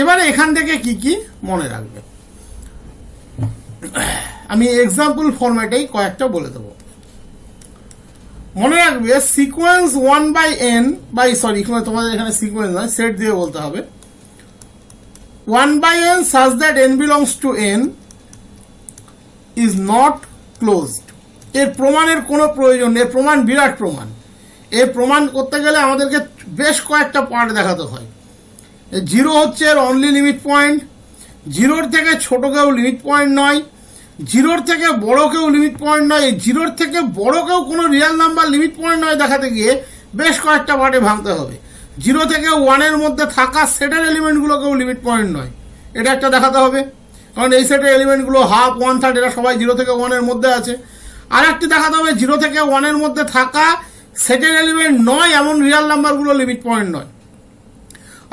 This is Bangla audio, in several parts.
এবারে এখান থেকে কি কি মনে রাখবে? আমি এক্সাম্পল ফরম্যাটেই কয়েকটা বলে দেবো। মনে রাখবে sequence one by n by sorry তোমাদের এখানে সিকোয়েন্স নয় সেট দিয়ে বলতে হবে। One by n such that n belongs to N is not closed এর প্রমাণের কোনো প্রয়োজন নেই প্রমাণ বিরাট প্রমাণ। এর প্রমাণ করতে গেলে আমাদেরকে বেশ কয়েকটা পার্ট দেখাতে হয়। জিরো হচ্ছে এর অনলি লিমিট পয়েন্ট জিরোর থেকে ছোট কেউ লিমিট পয়েন্ট নয়, জিরোর থেকে বড় কেউ লিমিট পয়েন্ট নয় জিরোর থেকে বড় কেউ কোনো রিয়েল নাম্বার লিমিট পয়েন্ট নয় দেখাতে গিয়ে বেশ কয়েকটা পার্টে ভাঙতে হবে। জিরো থেকে ওয়ানের মধ্যে থাকা সেটের এলিমেন্টগুলোকেও লিমিট পয়েন্ট নয়। এটা একটা দেখাতে হবে। কারণ এই সেটের এলিমেন্টগুলো হাফ ওয়ান থার্ড এরা সবাই জিরো থেকে ওয়ানের মধ্যে আছে। আর একটি দেখাতে হবে, জিরো থেকে ওয়ানের মধ্যে থাকা সেটের এলিমেন্ট নয়, এমন রিয়েল নাম্বারগুলো লিমিট পয়েন্ট নয়।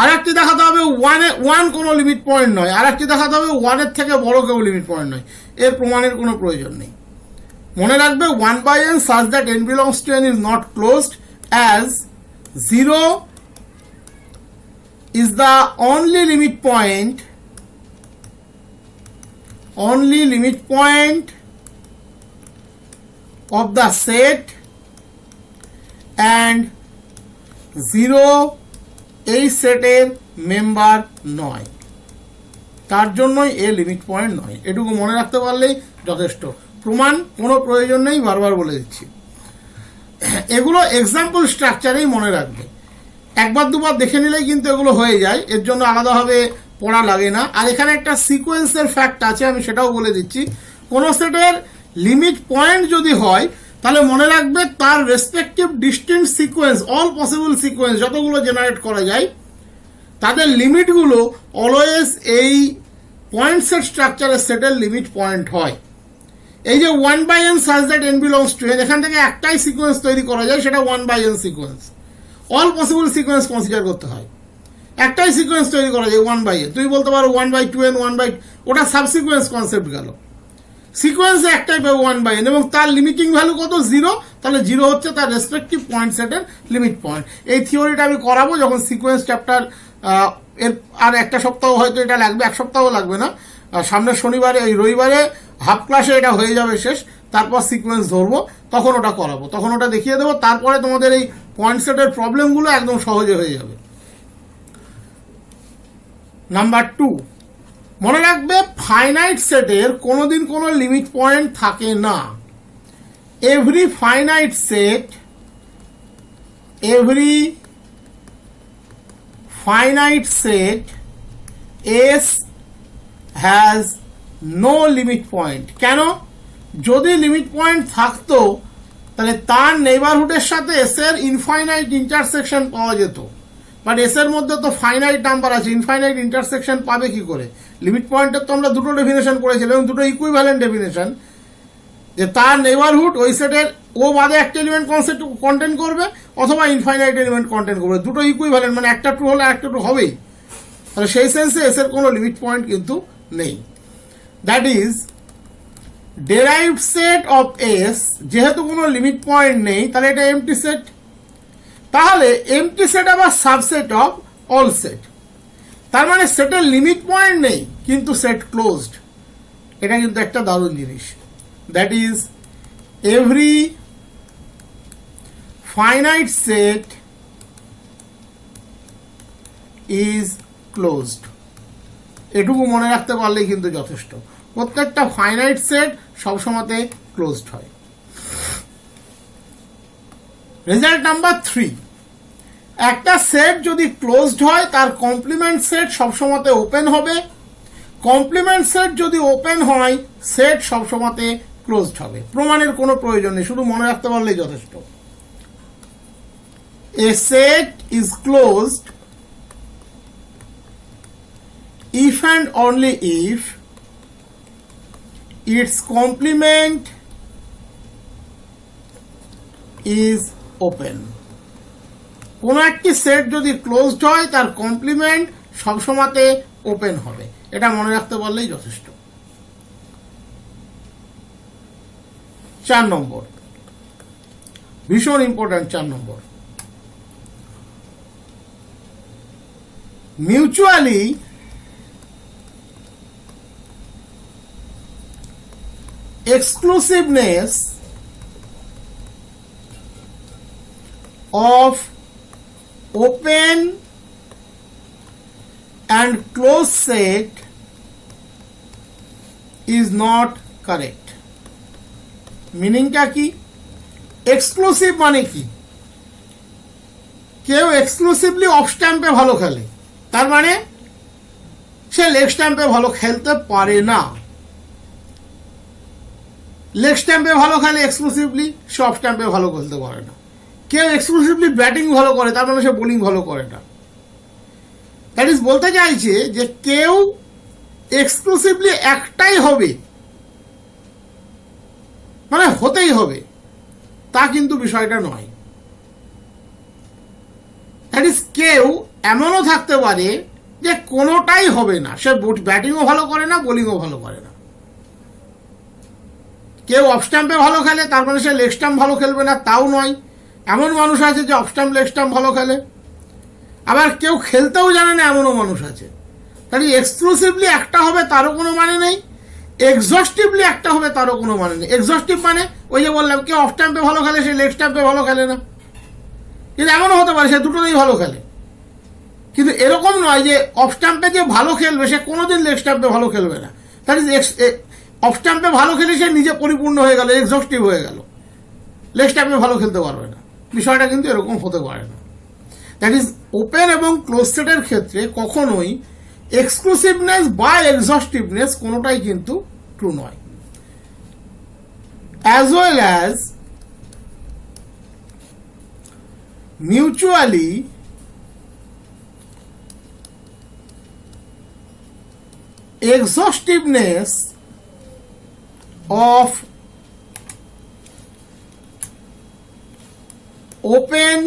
আর একটি দেখাতে হবে ওয়ানে ওয়ান কোনো লিমিট পয়েন্ট নয়। আর একটি দেখাতে হবে ওয়ানের থেকে বড় কেউ লিমিট পয়েন্ট নয়। এর প্রমাণের কোনো প্রয়োজন নেই। মনে রাখবে one by n such that n belongs to N is not closed as zero is the only limit point, only limit point of the set and zero এই সেটের মেম্বার নয়। তার জন্যই এ লিমিট পয়েন্ট নয়। এটুকু মনে রাখতে পারলেই যথেষ্ট। প্রমাণ কোনো প্রয়োজন নেই, বারবার বলে দিচ্ছি। এগুলো এক্সাম্পল স্ট্রাকচারেই মনে রাখবে। একবার দুবার দেখে নিলেই কিন্তু এগুলো হয়ে যায়। এর জন্য আলাদাভাবে পড়া লাগে না। আর এখানে একটা সিকোয়েন্সের ফ্যাক্ট আছে, আমি সেটাও বলে দিচ্ছি। কোনো সেটের লিমিট পয়েন্ট যদি হয় তাহলে মনে রাখবে তার respective distance sequence all possible sequence যতগুলো জেনারেট করা যায়, তাদের লিমিটগুলো অলওয়েজ এই পয়েন্ট সেট স্ট্রাকচারের সেটের লিমিট পয়েন্ট হয়। এই যে one by n such that n belongs to N এখান থেকে একটাই সিকোয়েন্স তৈরি করা যায়, সেটা one by n sequence all possible sequence consider করতে হয়। একটাই সিকোয়েন্স তৈরি করা যায় ওয়ান বাই এ তুই বলতে পারো one by two n one by ওটা সাবসিকোয়েন্স কনসেপ্ট গেল। সিকোয়েন্সে একটাই পাবে ওয়ান বাই এন এবং তার লিমিটিং ভ্যালু কত? জিরো তাহলে জিরো হচ্ছে তার রেসপেক্টিভ পয়েন্ট সেটের লিমিট পয়েন্ট এই থিওরিটা আমি করাবো যখন সিকোয়েন্স চ্যাপ্টার এর আর একটা সপ্তাহ হয়তো এটা লাগবে, এক সপ্তাহ লাগবে না। সামনের শনিবারে, এই রবিবারে হাফ ক্লাসে এটা হয়ে যাবে শেষ। তারপর সিকোয়েন্স ধরবো, তখন ওটা করাবো। তখন ওটা দেখিয়ে দেবো, তারপরে তোমাদের এই পয়েন্ট সেটের প্রবলেমগুলো একদম সহজে হয়ে যাবে। নাম্বার টু মনে রাখবে ফাইনাইট সেটের কোনোদিন কোনো লিমিট পয়েন্ট থাকে না। Every finite set every finite set S has no limit point কেন? যদি লিমিট পয়েন্ট থাকতো, তাহলে তার নেইবারহুডের সাথে এস এর ইনফাইনাইট ইন্টারসেকশন পাওয়া যেত। বাট এস এর মধ্যে তো ফাইনাইট নাম্বার আছে ইনফাইনাইট ইন্টারসেকশন পাবে কি করে? লিমিট পয়েন্টের তো আমরা দুটো ডেফিনেশন করেছিলাম এবং দুটো ইকুইভ্যালেন্ট ডেফিনেশন যে তার নেইবারহুড ওই সেটের ও বাদে একটা এলিমেন্ট কনসেপ্ট কন্টেন্ট করবে, অথবা ইনফাইনাইট এলিমেন্ট কন্টেন্ট করবে। দুটো ইকুইভ্যালেন্ট মানে একটা ট্রু হলে একটা ট্রু হবেই। তাহলে সেই সেন্সে এস এর কোনো লিমিট পয়েন্ট কিন্তু নেই। That is derive set of S যেহেতু কোনো লিমিট পয়েন্ট নেই, তাহলে এটা এমটি সেট তাহলে এমটি সেট আবার সাবসেট অফ অল সেট তার মানে সেটের লিমিট পয়েন্ট নেই, কিন্তু সেট ক্লোজড এটা কিন্তু একটা দারুণ জিনিস। That is every finite set is closed এটুকু মনে রাখতে পারলেই কিন্তু যথেষ্ট। প্রত্যেকটা ফাইনাইট সেট সবসময়তে ক্লোজড হয়। রেজাল্ট নাম্বার থ্রি একটা সেট যদি ক্লোজড হয়, তার কমপ্লিমেন্ট সেট সবসময়তে ওপেন হবে। কমপ্লিমেন্ট সেট যদি ওপেন হয় সেট সবসময়তে ক্লোজড হবে। প্রমাণের কোনো প্রয়োজন নেই, শুধু মনে রাখতে পারলেই যথেষ্ট। A set is closed if and only if its complement is open কোনো একটি সেট যদি ক্লোজড হয়, তার কমপ্লিমেন্ট সবসময়তে ওপেন হবে। এটা মনে রাখতে পারলেই যথেষ্ট। চার নম্বর। ভীষণ ইম্পর্ট্যান্ট চার নম্বর। Mutually exclusiveness of open and closed set is not correct. মিনিংটা কি? এক্সক্লুসিভ মানে কি? কেউ এক্সক্লুসিভলি অফ স্ট্যাম্পে ভালো খেলে। তার মানে সে লেগ স্ট্যাম্পে ভালো খেলতে পারে না। লেগ স্ট্যাম্পে ভালো খেলে এক্সক্লুসিভলি অফ স্ট্যাম্পে ভালো খেলতে পারে না। কেউ এক্সক্লুসিভলি ব্যাটিং ভালো করে, তার মানে সে বোলিং ভালো করে না। দ্যাট ইজ বলতে চাইছে যে কেউ এক্সক্লুসিভলি একটাই হবে। মানে হতেই হবে। তা কিন্তু বিষয়টা নয়। দ্যাট ইজ কেউ এমনও থাকতে পারে যে কোনোটাই হবে না। সে ব্যাটিংও ভালো করে না বোলিংও ভালো করে না। কেউ অফ স্ট্যাম্পে ভালো খেলে, তার মানে সে লেগ স্ট্যাম্প ভালো খেলবে না, তাও নয়। এমন মানুষ আছে যে অফ স্টাম্প, লেগ স্টাম্প ভালো খেলে। আবার কেউ খেলতেও জানে না এমনও মানুষ আছে। তাহলে এক্সক্লুসিভলি একটা হবে তারও কোনো মানে নেই। এক্সস্টিভলি একটা হবে তারও কোনো মানে নেই। এক্সস্টিভ মানে ওই যে বললাম, কেউ অফ স্টাম্পে ভালো খেলে, সে লেগ স্টাম্পে ভালো খেলে না। কিন্তু এমনও হতে পারে, সে দুটোতেই ভালো খেলে। কিন্তু এরকম নয় যে অফ স্টাম্পে যে ভালো খেলবে, সে কোনোদিন লেগ স্টাম্পে ভালো খেলবে না। ইজ অফ স্টাম্পে ভালো খেলে সে নিজে পরিপূর্ণ হয়ে গেল এক্সস্টিভ হয়ে গেল। লেগ স্টাম্পে ভালো খেলতে পারবে না। বিষয়টা কিন্তু এরকম হতে পারে না। দ্যাট ইজ ওপেন এবং ক্লোজ সেটের ক্ষেত্রে কখনোই এক্সক্লুসিভনেস বা এক্সস্টিভনেস কোনোটাই কিন্তু ট্রু নয়। As well as mutually exhaustiveness of open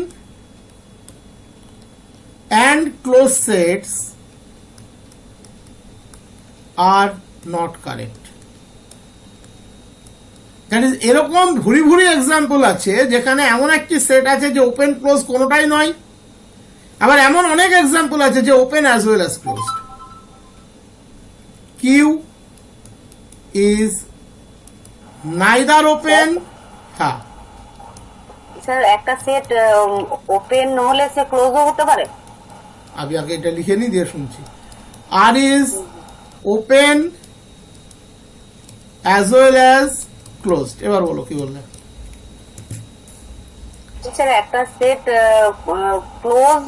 and closed sets are not correct. That is এরকম ভুরি ভুরি এক্সাম্পল আছে, যেখানে এমন একটি সেট আছে যে ওপেন ক্লোজ কোনোটাই নয়। আবার এমন অনেক এক্সাম্পল আছে যে open as well as closed Q is neither open হ্যাঁ স্যার একটা সেট ওপেন হলে সে ক্লোজও হতে পারে। আমি আগে এটা লিখে নি দিয়ে শুনছি। R is open as well as closed এবার বলো কি বললে? স্যার একটা সেট ক্লোজ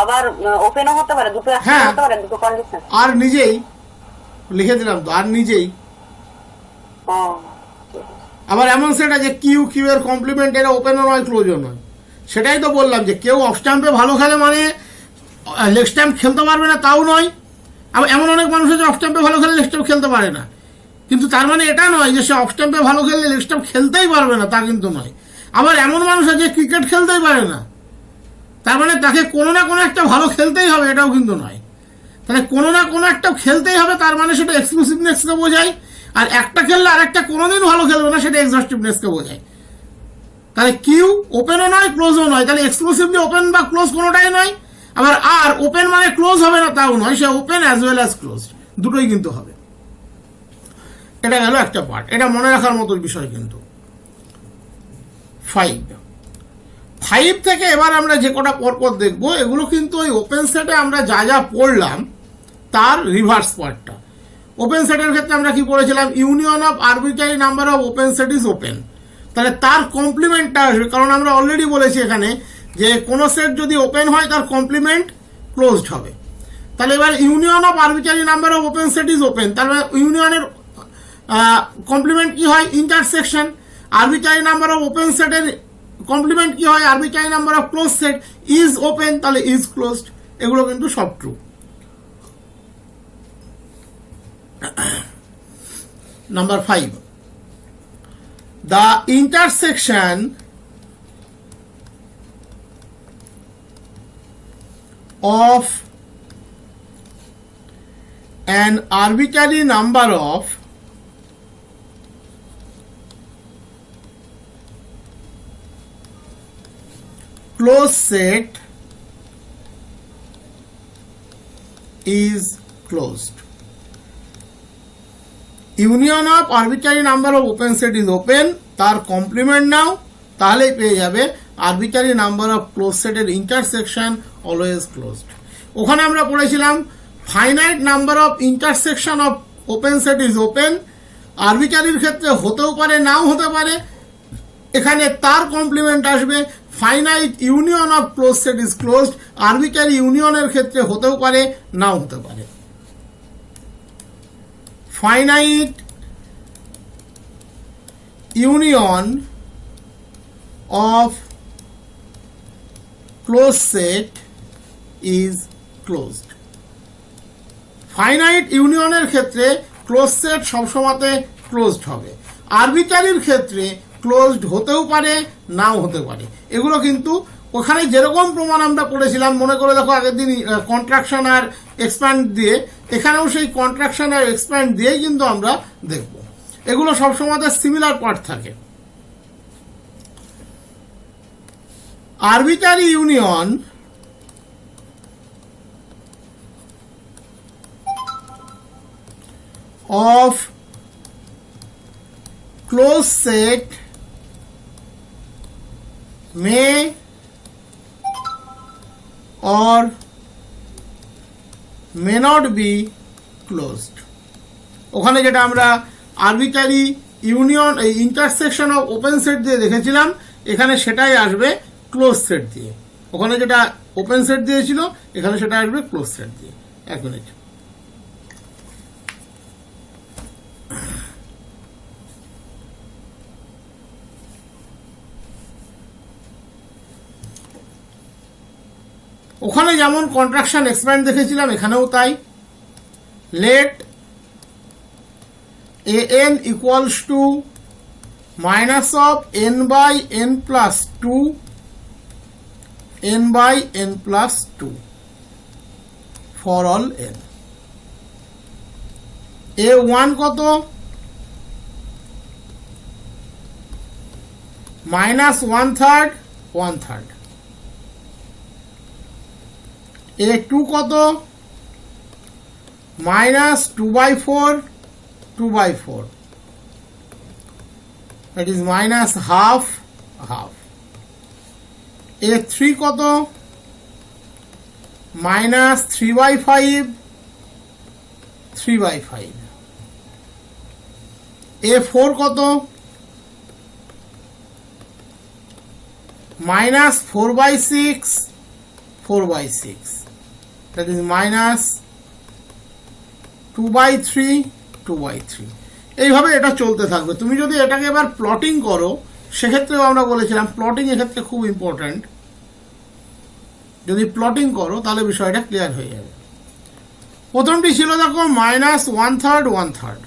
আবার ওপেনও হতে পারে দুটো একসাথে হ্যাঁ। হতে পারে দুটো কন্ডিশন আর নিজেই লিখে দিলাম তো আর নিজেই। আবার এমন সেটা যে কিউ কিউ এর কমপ্লিমেন্ট এটা ওপেনও নয় ক্লোজও নয়। সেটাই তো বললাম যে কেউ অফ স্ট্যাম্পে ভালো খেলে মানে লেগ স্ট্যাম্প খেলতে পারবে না, তাও নয়। আবার এমন অনেক মানুষ আছে অফ স্ট্যাম্পে ভালো খেলে লেগ স্ট্যাম্প খেলতে পারে না। কিন্তু তার মানে এটা নয় যে সে অফ স্ট্যাম্পে ভালো খেললে লেগ স্ট্যাম্প খেলতেই পারবে না, তা কিন্তু নয়। আবার এমন মানুষ আছে ক্রিকেট খেলতেই পারে না। তার মানে তাকে কোনো না কোনো একটা ভালো খেলতেই হবে, এটাও কিন্তু নয়। তাহলে কোনো না কোনো একটা খেলতেই হবে, তার মানে সেটা এক্সক্লুসিভনেসকে বোঝায়। আর একটা খেললে আরেকটা কোনোদিন ভালো খেলবে না, সেটা এক্সস্টিভনেসকে বোঝায়। তাহলে কিউ ওপেনও নয় ক্লোজও নয়। তাহলে এক্সক্লুসিভলি ওপেন বা ক্লোজ কোনোটাই নয়। আবার আর ওপেন মানে ক্লোজ হবে না, তাও নয়। সে open as well as close দুটোই কিন্তু হবে। এটা গেল একটা পার্ট এটা মনে রাখার মতো বিষয় কিন্তু। ফাইভ ফাইভ থেকে এবার আমরা যে কটা পরপর দেখব, এগুলো কিন্তু ওই ওপেন সেটে আমরা যা যা পড়লাম, তার রিভার্স পার্টটা ওপেন সেটের ক্ষেত্রে আমরা কি পড়েছিলাম union of arbitrary number of open set is open তাহলে তার কমপ্লিমেন্টটা আসবে। কারণ আমরা অলরেডি বলেছি এখানে যে কোনো সেট যদি ওপেন হয়, তার কমপ্লিমেন্ট ক্লোজড হবে। তাহলে এবার union of arbitrary number of open set is open তাহলে ইউনিয়নের কমপ্লিমেন্ট কি হয়? Intersection arbitrary number of open সেটের কমপ্লিমেন্ট কি হয়? Arbitrary number of close set is open তাহলে ইজ ক্লোজড এগুলো কিন্তু সব true Number five. The intersection of an arbitrary number of closed set is closed union of arbitrary number of open set is open তার কমপ্লিমেন্ট নাও, তাহলেই পেয়ে যাবে। আরবিটারি নাম্বার অফ ক্লোজ সেটের ইন্টারসেকশন অলওয়েজ ক্লোজড ওখানে আমরা পড়েছিলাম finite number of intersection of open set is open আরবিটারির ক্ষেত্রে হতেও পারে, নাও হতে পারে। এখানে তার কমপ্লিমেন্ট আসবে। Finite union of close set is closed arbitrary ইউনিয়নের ক্ষেত্রে হতেও পারে, নাও হতে পারে। Finite union of close set is closed finite ইউনিয়নের ক্ষেত্রে ক্লোজ সেট সবসময়তে ক্লোজড হবে। আরবিটারির ক্ষেত্রে ক্লোজড হতেও পারে, নাও হতে পারে। এগুলো কিন্তু ওখানে যেরকম প্রমাণ আমরা করেছিলাম, মনে করে দেখো আগের দিন কন্ট্রাকশন আর এক্সপ্যান্ড দিয়ে এখানেও সেই কন্ট্রাকশন আর এক্সপ্যান্ড দিয়েই কিন্তু আমরা দেখব। এগুলো সবসময় সিমিলার পার্ট থাকে। Arbitrary union of close set may or may not be closed ওখানে যেটা আমরা আরবিটারি ইউনিয়ন এই ইন্টারসেকশন অফ ওপেন সেট দিয়ে দেখেছিলাম, এখানে সেটাই আসবে ক্লোজ সেট দিয়ে। ওখানে যেটা ওপেন সেট দিয়েছিল, এখানে সেটা আসবে ক্লোজ সেট দিয়ে। এক মিনিট। ওখানে যেমন কন্ট্রাকশন এক্সপ্যান্ড দেখেছিলাম, এখানেও তাই। Let a n equals to minus of n by n plus two n by n plus two for all n a one কত? Minus one third one third a two কত? Minus two by four, two by four. That is minus half half a three কত? Minus three by five, three by five. A four কত? Minus four by six, four by six. That is minus 2 by 3 2 by 3 এইভাবে এটা চলতে থাকবে। তুমি যদি এটাকে এবার প্লটিং করো, সেক্ষেত্রেও আমরা বলেছিলাম প্লটিং এক্ষেত্রে খুব ইম্পর্ট্যান্ট যদি প্লটিং করো, তাহলে বিষয়টা ক্লিয়ার হয়ে যাবে। প্রথমটি ছিল দেখো minus one third one third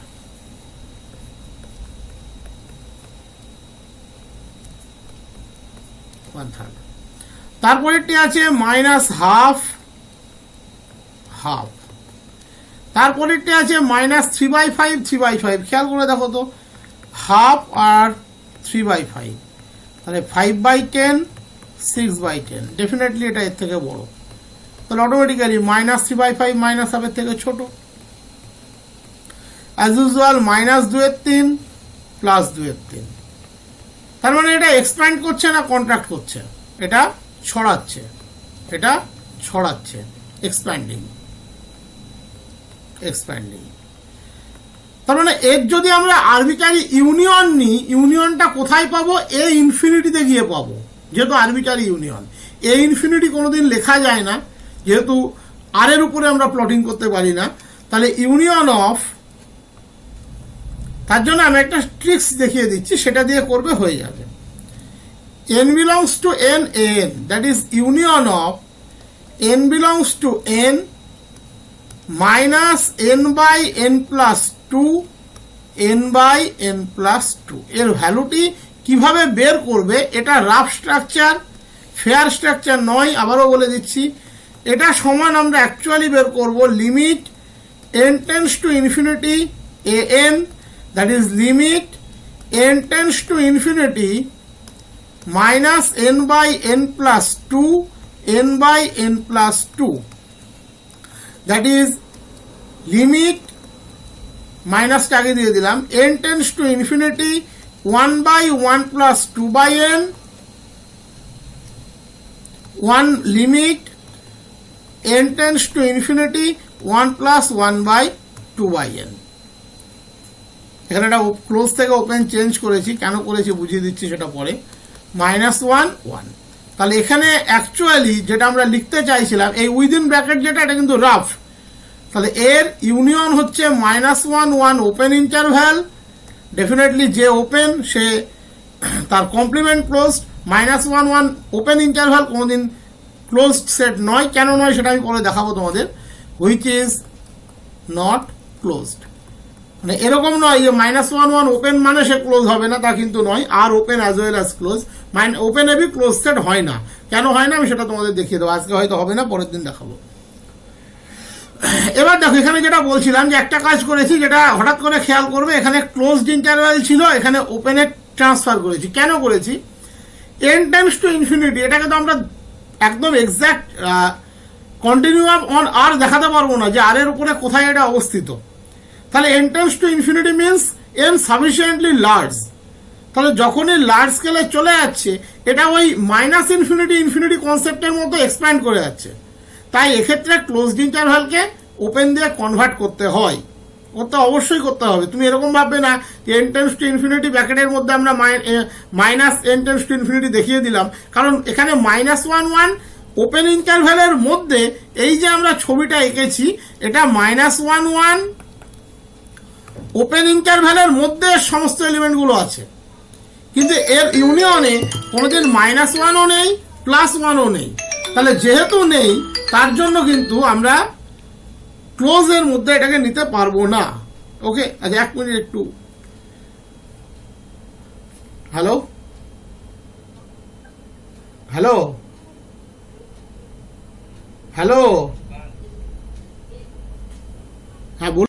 one third তারপরেরটি আছে মাইনাস হাফ হাফ। তারপরেরটি আছে minus three by five three by five খেয়াল করে দেখো তো, হাফ আর থ্রি বাই ফাইভ তাহলে five by ten six by ten definitely এটা এর থেকে বড়। তাহলে automatically minus three by five minus হাফের থেকে ছোট। অ্যাজ ইউজুয়াল মাইনাস দুয়ের তিন প্লাস দুয়ের তিন। তার মানে এটা এক্সপ্যান্ড করছে না কন্ট্রাক্ট করছে? এটা ছড়াচ্ছে। এটা ছড়াচ্ছে। এক্সপ্যান্ডিং এক্সপ্যান্ডিং তার মানে এর যদি আমরা আরবিটারি ইউনিয়ন নিই ইউনিয়নটা কোথায় পাবো? এ ইনফিনিটিতে গিয়ে পাবো, যেহেতু আরবিটারি ইউনিয়ন এ ইনফিনিটি কোনোদিন লেখা যায় না, যেহেতু আর এর উপরে আমরা প্লটিং করতে পারি না, তাহলে ইউনিয়ন অফ তার জন্য আমি একটা ট্রিক্স দেখিয়ে দিচ্ছি, সেটা দিয়ে করবে হয়ে যাবে। N belongs to n n that is union of n belongs to n minus n by n plus 2 n by n plus 2 এর ভ্যালুটি কীভাবে বের করবে এটা রাফ স্ট্রাকচার ফেয়ার স্ট্রাকচার নয় আবারও বলে দিচ্ছি এটা সমান আমরা অ্যাকচুয়ালি বের করব limit to infinity a n that is limit n tends to infinity minus n by n plus 2 n by n plus 2 that is limit মাইনাসটা আগে দিয়ে দিলাম। N tends to infinity one by one plus two by n one limit n tends to infinity one plus one by two by n এখানে একটা ক্লোজ থেকে ওপেন চেঞ্জ করেছি। কেন করেছি বুঝিয়ে দিচ্ছি সেটা পরে। মাইনাস ওয়ান ওয়ান তাহলে এখানে অ্যাকচুয়ালি যেটা আমরা লিখতে চাইছিলাম, এই উইদিন ব্র্যাকেট যেটা, এটা কিন্তু রাফ তাহলে এর ইউনিয়ন হচ্ছে minus one one open interval definitely যে ওপেন সে তার complement close minus one one open interval কোনোদিন ক্লোজ সেট নয়। কেন নয় সেটা আমি পরে দেখাবো তোমাদের হুইচ ইজ নট ক্লোজড মানে এরকম নয় যে মাইনাস ওয়ান ওয়ান ওপেন মানে সে ক্লোজ হবে না, তা কিন্তু নয়। R open as well as close mine open a b close set হয় না। কেন হয় না আমি সেটা তোমাদের দেখিয়ে দেবো। আজকে হয়তো হবে না, পরের দিন দেখাবো। এবার দেখো, এখানে যেটা বলছিলাম যে একটা কাজ করেছি যেটা হঠাৎ করে খেয়াল করবে, এখানে ক্লোজড ইন্টারভ্যাল ছিল, এখানে ওপেনে ট্রান্সফার করেছি। কেন করেছি? এন টাইমস টু ইনফিনিটি এটাকে তো আমরা একদম এক্স্যাক্ট কন্টিনিউয়াম অন আর দেখাতে পারব না যে আর এর উপরে কোথায় এটা অবস্থিত। তাহলে n tends to infinity means n sufficiently large তাহলে যখনই লার্জ স্কেলে চলে যাচ্ছে, এটা ওই মাইনাস ইনফিনিটি ইনফিনিটি কনসেপ্টের মতো এক্সপ্যান্ড করে যাচ্ছে। তাই এক্ষেত্রে ক্লোজড ইন্টারভ্যালকে ওপেন দিয়ে কনভার্ট করতে হয়। করতে অবশ্যই করতে হবে। তুমি এরকম ভাববে না যে এন টেন্স টু ইনফিনিটি ব্যাকেটের মধ্যে আমরা minus n tends to infinity দেখিয়ে দিলাম। কারণ এখানে মাইনাস ওয়ান ওয়ান ওপেন ইন্টারভ্যালের মধ্যে এই যে আমরা ছবিটা এঁকেছি, এটা মাইনাস ওয়ান ওয়ান ওপেন ইন্টারভ্যালের মধ্যে সমস্ত এলিমেন্টগুলো আছে। কিন্তু এর ইউনিয়নে কোনোদিন মাইনাস ওয়ানও নেই, প্লাস ওয়ানও নেই। তাহলে যেহেতু নেই, তার জন্য কিন্তু আমরা ক্লোজের মধ্যে এটাকে নিতে পারব না। ওকে আচ্ছা এক মিনিট একটু। হ্যালো? হ্যালো? হ্যালো? হ্যাঁ বলুন।